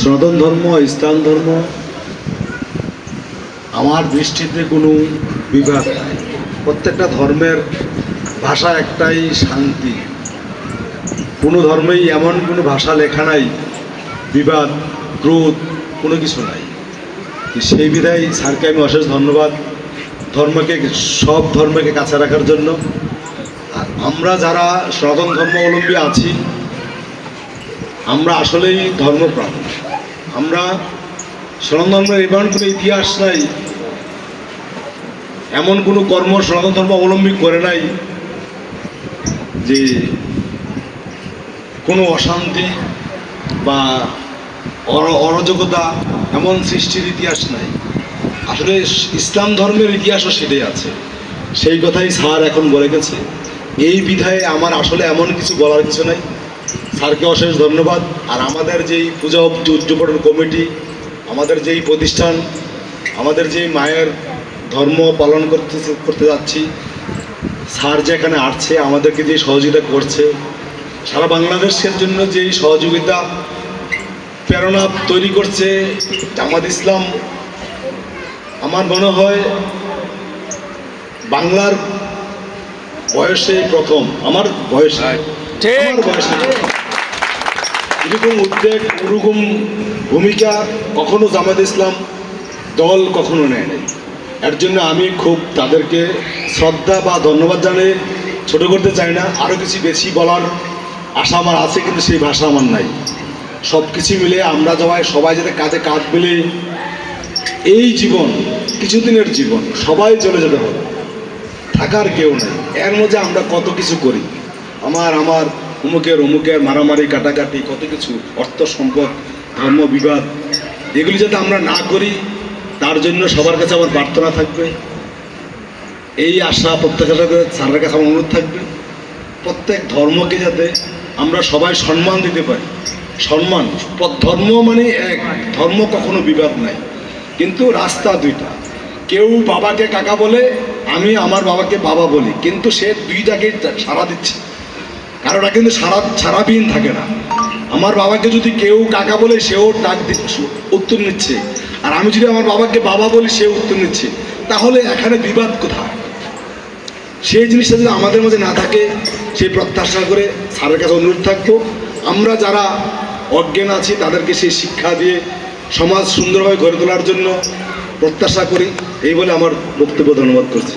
সনাতন ধর্ম, ইসলাম ধর্ম, আমার দৃষ্টিতে কোনো বিভাগ নাই। প্রত্যেকটা ধর্মের ভাষা একটাই শান্তি। কোনো ধর্মেই এমন কোনো ভাষা লেখা নাই, বিবাদ, ক্রোধ, কোনো কিছু নাই। সেই বিধায় স্যারকে আমি অশেষ ধন্যবাদ। ধর্মকে, সব ধর্মকে কাছে রাখার জন্য। আর আমরা যারা সনাতন ধর্মাবলম্বী আছি, আমরা আসলেই ধর্মপ্রাণ। আমরা সনাতন এমন কোনো ইতিহাস নাই, এমন কোনো কর্ম সনাতন ধর্ম অবলম্বী করে নাই যে কোনো অশান্তি বা অর- অরাজকতা এমন সৃষ্টির ইতিহাস নাই। আসলে ইসলাম ধর্মের ইতিহাসও সেটাই আছে। সেই কথাই স্যার এখন বলে গেছে, এই বিধায় আমার আসলে এমন কিছু বলার কিছু নাই। স্যারকে অশেষ ধন্যবাদ আর আমাদের যেই পূজা উদযাপন কমিটি আমাদের যেই প্রতিষ্ঠান আমাদের যেই মায়ের ধর্ম পালন করতে করতে যাচ্ছি স্যার যে এখানে আসছে আমাদেরকে যে সহযোগিতা করছে সারা বাংলাদেশের জন্য যেই সহযোগিতা প্রেরণা তৈরি করছে জামাত ইসলাম আমার মনে হয় বাংলার বয়সে প্রথম আমার বয়সে ঠিক। আমার বয়সে। এরকম উদ্বেগ ওরকম ভূমিকা কখনো জামাত ইসলাম দল কখনো নেয় নাই। এর জন্য আমি খুব তাদেরকে শ্রদ্ধা বা ধন্যবাদ জানিয়ে ছোট করতে চাই না। আরও কিছু বেশি বলার আশা আমার আছে, কিন্তু সেই ভাষা আমার নাই। সব কিছু মিলে আমরা সবাই সবাই যাতে কাঁধে কাঁধ মিলে এই জীবন, কিছুদিনের জীবন, সবাই চলে যেতে হবে। থাকার কেউ নেই। এর মধ্যে আমরা কত কিছু করি? আমার আমার অমুকের অমুকের মারামারি, কাটাকাটি, কত কিছু, অর্থ সম্পদ, ধর্ম বিবাদ, এগুলি যাতে আমরা না করি, তার জন্য সবার কাছে আমার প্রার্থনা থাকবে। এই আশা প্রত্যেকের কাছে স্যারের কাছে আমার অনুরোধ থাকবে। প্রত্যেক ধর্মকে যাতে আমরা সবাই সম্মান দিতে পারি। সম্মান ধর্ম মানে এক, ধর্ম কখনো বিবাদ নাই। কিন্তু রাস্তা দুইটা। কেউ বাবাকে কাকা বলে, আমি আমার বাবাকে বাবা বলি, কিন্তু সে দুইটাকে সারা দিচ্ছে। কারোটা কিন্তু সারা সারাবিন থাকে না। আমার বাবাকে যদি কেউ কাকা বলে সেও ডাক উত্তর নিচ্ছে। আর আমি যদি আমার বাবাকে বাবা বলি সেও উত্তর নিচ্ছে। তাহলে এখানে বিবাদ কোথায়? সেই জিনিসটা যদি আমাদের মধ্যে না থাকে, সেই প্রত্যাশা করে স্যারের কাছে অনুরোধ থাকব, আমরা যারা অজ্ঞান আছি, তাদেরকে সেই শিক্ষা দিয়ে সমাজ সুন্দরভাবে গড়ে তোলার জন্য প্রত্যাশা করি। এই বলে আমার বক্তব্য ধন্যবাদ করছি।